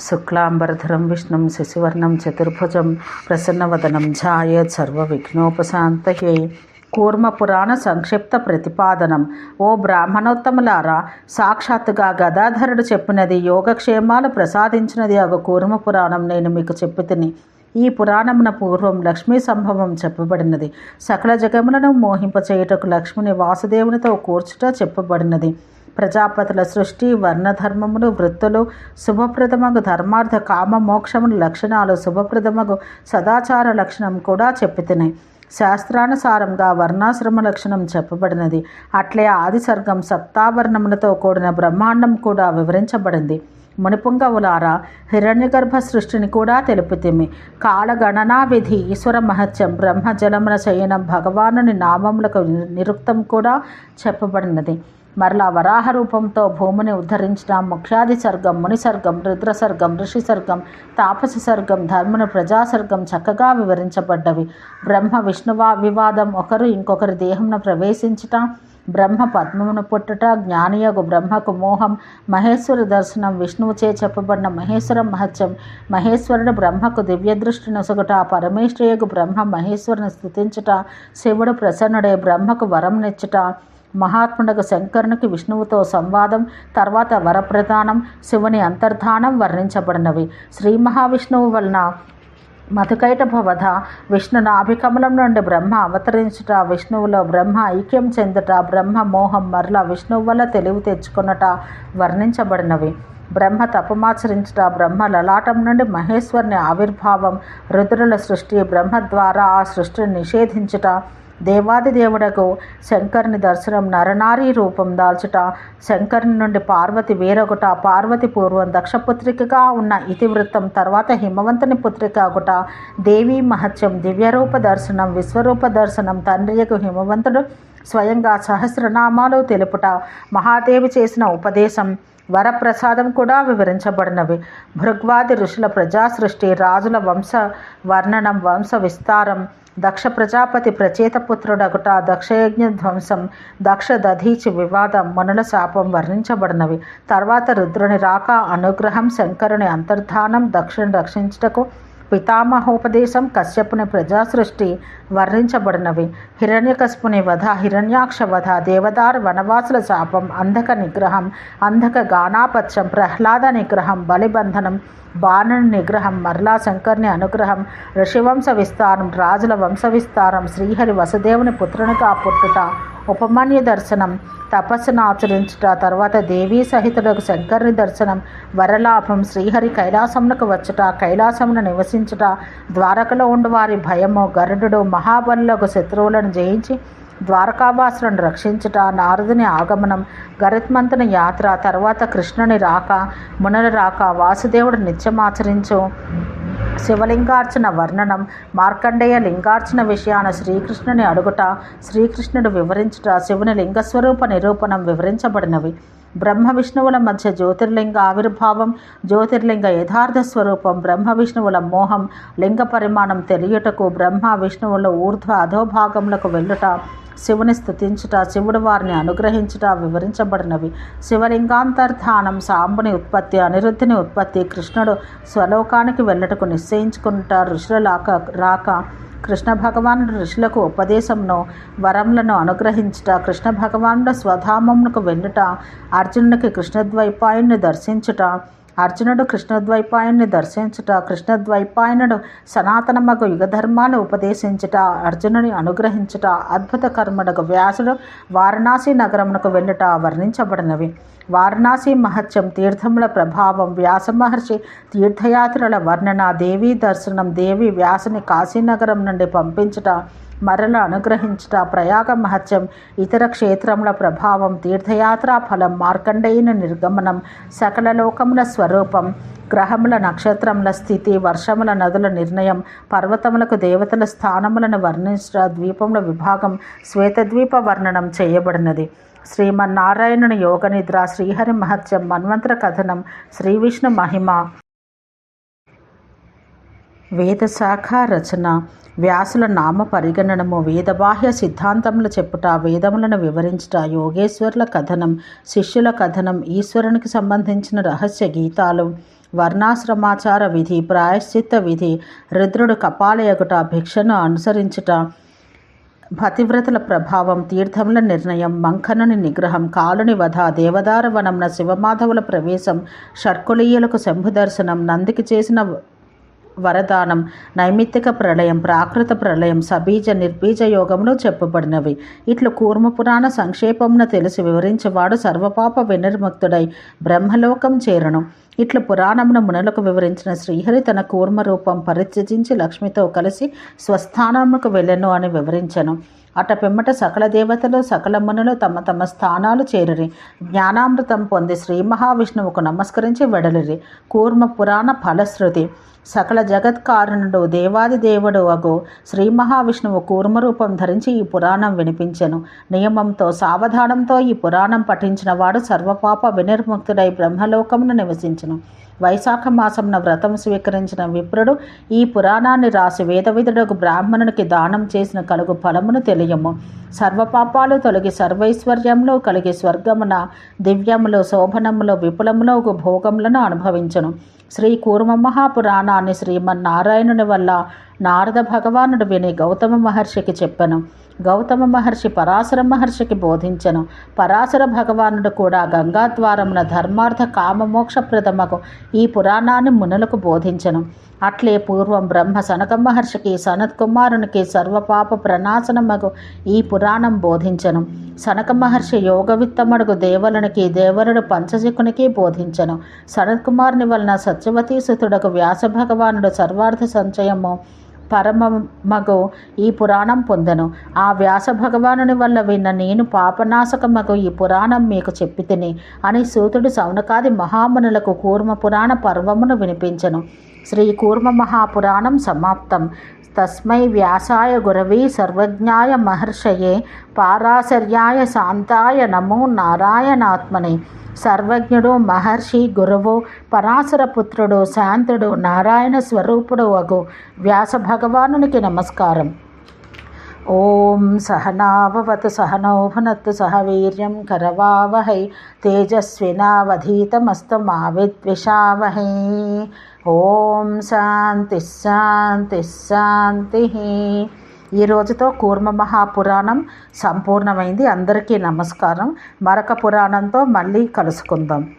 శుక్లాంబరధరం విష్ణుం శశివర్ణం చతుర్భుజం ప్రసన్నవదనం ఝాయేత్ సర్వవిఘ్నోపశాంతయే. కూర్మ పురాణ సంక్షిప్త ప్రతిపాదనం. ఓ బ్రాహ్మణోత్తములారా సాక్షాత్తుగా గదాధరుడు చెప్పినది యోగక్షేమాలు ప్రసాదించినది ఒక కూర్మ పురాణం నేను మీకు చెప్పితిని ఈ పురాణమున పూర్వం లక్ష్మీ సంభవం చెప్పబడినది. సకల జగములను మోహింపచేయుటకు లక్ష్మిని వాసుదేవునితో కూర్చుట చెప్పబడినది. ప్రజాపతుల సృష్టి వర్ణధర్మములు వృత్తులు శుభప్రదమగు ధర్మార్థ కామ మోక్షముల లక్షణాలు శుభప్రదమగు సదాచార లక్షణం కూడా చెప్పుతున్నాయి శాస్త్రానుసారంగా వర్ణాశ్రమ లక్షణం చెప్పబడినది. అట్లే ఆది సర్గం సప్తావర్ణములతో కూడిన బ్రహ్మాండం కూడా వివరించబడింది. మునిపుంగవులారా హిరణ్యగర్భ సృష్టిని కూడా తెలుపుతిమి. కాలగణనా విధి ఈశ్వర మహత్యం బ్రహ్మ జలమున శయనం భగవానుని నామములకు నిరుక్తం కూడా చెప్పబడినది. మరలా వరాహ రూపంతో భూమిని ఉద్ధరించడం ముఖ్యాది సర్గం మునిసర్గం రుద్రసర్గం ఋషిసర్గం సర్గం సర్గం తాపస సర్గం ధర్ముని ప్రజాసర్గం చక్కగా వివరించబడ్డవి. బ్రహ్మ విష్ణువా వివాదం ఒకరు ఇంకొకరి దేహంను ప్రవేశించుట బ్రహ్మ పద్మమును పుట్టుట జ్ఞానియగు బ్రహ్మకు మోహం మహేశ్వర దర్శనం విష్ణువుచే చెప్పబడిన మహేశ్వర మహత్యం మహేశ్వరుడు బ్రహ్మకు దివ్యదృష్టి నొసగుట బ్రహ్మ మహేశ్వరుని స్థుతించుట శివుడు ప్రసన్నుడే బ్రహ్మకు వరం నెచ్చుట మహాత్ముడకు శంకరునికి విష్ణువుతో సంవాదం తర్వాత వరప్రదానం శివుని అంతర్ధానం వర్ణించబడినవి. శ్రీ మహావిష్ణువు వలన మధుకైట భవధ విష్ణు నాభికమలం నుండి బ్రహ్మ అవతరించుట విష్ణువులో బ్రహ్మ ఐక్యం చెందుట బ్రహ్మ మోహం మరల విష్ణువు వల్ల తెలివి తెచ్చుకున్నట వర్ణించబడినవి. బ్రహ్మ తపమాచరించుట బ్రహ్మ లలాటం నుండి మహేశ్వరుని ఆవిర్భావం రుద్రుల సృష్టి బ్రహ్మ ద్వారా ఆ సృష్టిని నిషేధించుట దేవాది దేవుడకు శంకరుని దర్శనం నరనారీ రూపం దాల్చుట శంకరుని నుండి పార్వతి వేరొకట పార్వతి పూర్వం దక్షపుత్రికగా ఉన్న ఇతివృత్తం తర్వాత హిమవంతుని పుత్రిక ఒకట దేవీ మహత్యం దివ్యరూప దర్శనం విశ్వరూప దర్శనం తండ్రియకు హిమవంతుడు స్వయంగా సహస్రనామాలు తెలుపుట మహాదేవి చేసిన ఉపదేశం వరప్రసాదం కూడా వివరించబడినవి. భృగ్వాది ఋషుల ప్రజాసృష్టి రాజుల వంశ వర్ణనం వంశ విస్తారం దక్ష ప్రజాపతి ప్రచేతపుత్రుడగుట దక్షయజ్ఞ ధ్వంసం దక్ష దధీచి వివాదం మనుల శాపం వర్ణించబడినవి. తర్వాత రుద్రుని రాక అనుగ్రహం శంకరుని అంతర్ధానం దక్షుని రక్షించుటకు పితామహోపదేశం కశ్యపుని ప్రజాసృష్టి వర్ణించబడినవి. హిరణ్యకశపుని వధ హిరణ్యాక్ష వధ దేవదార వనవాసుల శాపం అంధక నిగ్రహం అంధక గానాపత్యం ప్రహ్లాద నిగ్రహం బలిబంధనం బాణుని నిగ్రహం మరలా శంకర్ని అనుగ్రహం ఋషివంశ విస్తారం రాజుల వంశ విస్తారం శ్రీహరి వసుదేవుని పుత్రునిగా పుట్టుట ఉపమాన్య దర్శనం తపస్సును ఆచరించుట తర్వాత దేవీ సహితులకు శంకరుని దర్శనం వరలాభం శ్రీహరి కైలాసమునకు వచ్చుట కైలాసమును నివసించుట ద్వారకలో ఉండు వారి భయము గరుడు మహాబలులకు శత్రువులను జయించి ద్వారకావాసులను రక్షించుట నారదుని ఆగమనం గరుత్మంతుని యాత్ర తర్వాత కృష్ణుని రాక మునుల రాక వాసుదేవుడు నిత్యమాచరించు. శివలింగార్చన వర్ణనం మార్కండేయ లింగార్చన విషయాన శ్రీకృష్ణుని అడుగుట శ్రీకృష్ణుడు వివరించుట శివుని లింగస్వరూప నిరూపణం వివరించబడినవి. బ్రహ్మ విష్ణువుల మధ్య జ్యోతిర్లింగ ఆవిర్భావం జ్యోతిర్లింగ యథార్థ స్వరూపం బ్రహ్మ విష్ణువుల మోహం లింగ పరిమాణం తెలియటకు బ్రహ్మ విష్ణువుల ఊర్ధ్వ అధోభాగములకు వెళ్ళుట శివుని స్థుతించుట శివుడు వారిని అనుగ్రహించుట వివరించబడినవి. శివలింగాంతర్ధానం సాంబుని ఉత్పత్తి అనిరుద్ధిని ఉత్పత్తి కృష్ణుడు స్వలోకానికి వెళ్ళటకు నిశ్చయించుకుంట ఋషుల లాక రాక కృష్ణ భగవానుడు ఋషులకు ఉపదేశంను వరములను అనుగ్రహించుట కృష్ణ భగవానుడు స్వధామమునకు వెన్నుట అర్జునుడికి కృష్ణద్వైపాయుని దర్శించుట అర్జునుడు కృష్ణద్వైపాయుని దర్శించుట కృష్ణద్వైపాయనుడు సనాతనమగు యుగధర్మాన్ని ఉపదేశించుట అర్జునుని అనుగ్రహించుట అద్భుత కర్మడకు వ్యాసుడు వారణాసి నగరమునకు వెళ్ళుట వర్ణించబడినవి. వారణాసి మహత్యం తీర్థముల ప్రభావం వ్యాస మహర్షి తీర్థయాత్రల వర్ణన దేవీ దర్శనం దేవి వ్యాసుని కాశీనగరం నుండి పంపించుట మరల అనుగ్రహించుట ప్రయాగ మహత్యం ఇతర క్షేత్రముల ప్రభావం తీర్థయాత్రా ఫలం మార్కండేయుని నిర్గమనం సకల లోకముల స్వరూపం గ్రహముల నక్షత్రముల స్థితి వర్షముల నదుల నిర్ణయం పర్వతములకు దేవతల స్థానములను వర్ణించుట ద్వీపముల విభాగం శ్వేతద్వీప వర్ణనం చేయబడినది. శ్రీమన్నారాయణుని యోగనిద్ర శ్రీహరి మహత్యం మన్వంతర కథనం శ్రీ విష్ణు మహిమ. వేదశాఖ రచన. వ్యాసుల నామ పరిగణనము వేదబాహ్య సిద్ధాంతములు చెప్పుట వేదములను వివరించుట యోగేశ్వరుల కథనం శిష్యుల కథనం ఈశ్వరునికి సంబంధించిన రహస్య గీతాలు వర్ణాశ్రమాచార విధి ప్రాయశ్చిత్త విధి రుద్రుడు కపాలయగుట భిక్షను అనుసరించుట పతివ్రతల ప్రభావం తీర్థముల నిర్ణయం మంఖనుని నిగ్రహం కాలుని వధ దేవదార వనంన శివమాధవుల ప్రవేశం షర్కులీయులకు శంభు దర్శనం నందికి చేసిన వరదానం నైమిత్తిక ప్రళయం ప్రాకృత ప్రళయం సబీజ నిర్బీజ యోగంలో చెప్పబడినవి. ఇట్లు కూర్మ పురాణ సంక్షేపమున తెలిసి వివరించేవాడు సర్వపాప వినిర్ముక్తుడై బ్రహ్మలోకం చేరను. ఇట్లు పురాణమున మునులకు వివరించిన శ్రీహరి తన కూర్మ రూపం పరిత్యజించి లక్ష్మితో కలిసి స్వస్థానముకు వెళ్ళెను అని వివరించను. అట పిమ్మట సకల దేవతలు సకల మునులు తమ తమ స్థానాలు చేరిరి. జ్ఞానామృతం పొంది శ్రీ మహావిష్ణువుకు నమస్కరించి వెడలిరి. కూర్మ పురాణ ఫలశ్రుతి. సకల జగత్కారణుడు దేవాది దేవుడు అగు శ్రీ మహావిష్ణువు కూర్మరూపం ధరించి ఈ పురాణం వినిపించెను. నియమంతో సావధానంతో ఈ పురాణం పఠించిన వాడు సర్వపాప వినిర్ముక్తుడై బ్రహ్మలోకమును నివసించను. వైశాఖ మాసంన వ్రతం స్వీకరించిన విప్రుడు ఈ పురాణాన్ని రాసి వేదవిధుడకు బ్రాహ్మణునికి దానం చేసిన కలుగు ఫలమును తెలియము. సర్వపాపాలు తొలగి సర్వైశ్వర్యంలో కలిగి స్వర్గమున దివ్యములో శోభనములో విపులములో భోగములను అనుభవించను. శ్రీ కూర్మ మహాపురాణాన్ని శ్రీమన్నారాయణుని వల్ల నారద భగవానుడు విని గౌతమ మహర్షికి చెప్పను. గౌతమ మహర్షి పరాశర మహర్షికి బోధించను. పరాశర భగవానుడు కూడా గంగాద్వారమున ధర్మార్థ కామమోక్షప్రదమకు ఈ పురాణాన్ని మునులకు బోధించను. అట్లే పూర్వం బ్రహ్మ సనక మహర్షికి సనత్కుమారునికి సర్వపాప ప్రణాశనమగు ఈ పురాణం బోధించను. సనక మహర్షి యోగవిత్తమడుగు దేవలునికి దేవరుడు పంచజికునికి బోధించను. సనత్కుమారుని వలన సత్యవతీ సుతుడకు వ్యాస భగవానుడు సర్వార్థ సంచయము పరమమగు ఈ పురాణం పొందను. ఆ వ్యాస భగవానుని వల్ల విన్న నేను పాపనాశకమగు ఈ పురాణం మీకు చెప్పి తిని అని సూతుడు సౌనకాది మహామునులకు కూర్మ పురాణ పర్వమును వినిపించను. శ్రీ కూర్మ మహాపురాణం సమాప్తం. తస్మై వ్యాసాయ గురవీ సర్వజ్ఞాయ మహర్షయే పారాశర్యాయ శాంతాయ నమో నారాయణాత్మనే. సర్వజ్ఞుడు మహర్షి గురువు పరాశరపుత్రుడు శాంతుడు నారాయణ స్వరూపుడు అగు వ్యాస భగవానునికి నమస్కారం. ఓం సహనావవతు సహనౌభునత్తు సహ వీర్యం కరవావహై తేజస్వినావధీతమస్తు మా విద్విషావహై ఓం శాంతి శాంతి శాంతి. ఈ రోజుతో కూర్మ మహాపురాణం సంపూర్ణమైంది. అందరికీ నమస్కారం. మరొక పురాణంతో మళ్ళీ కలుసుకుందాం.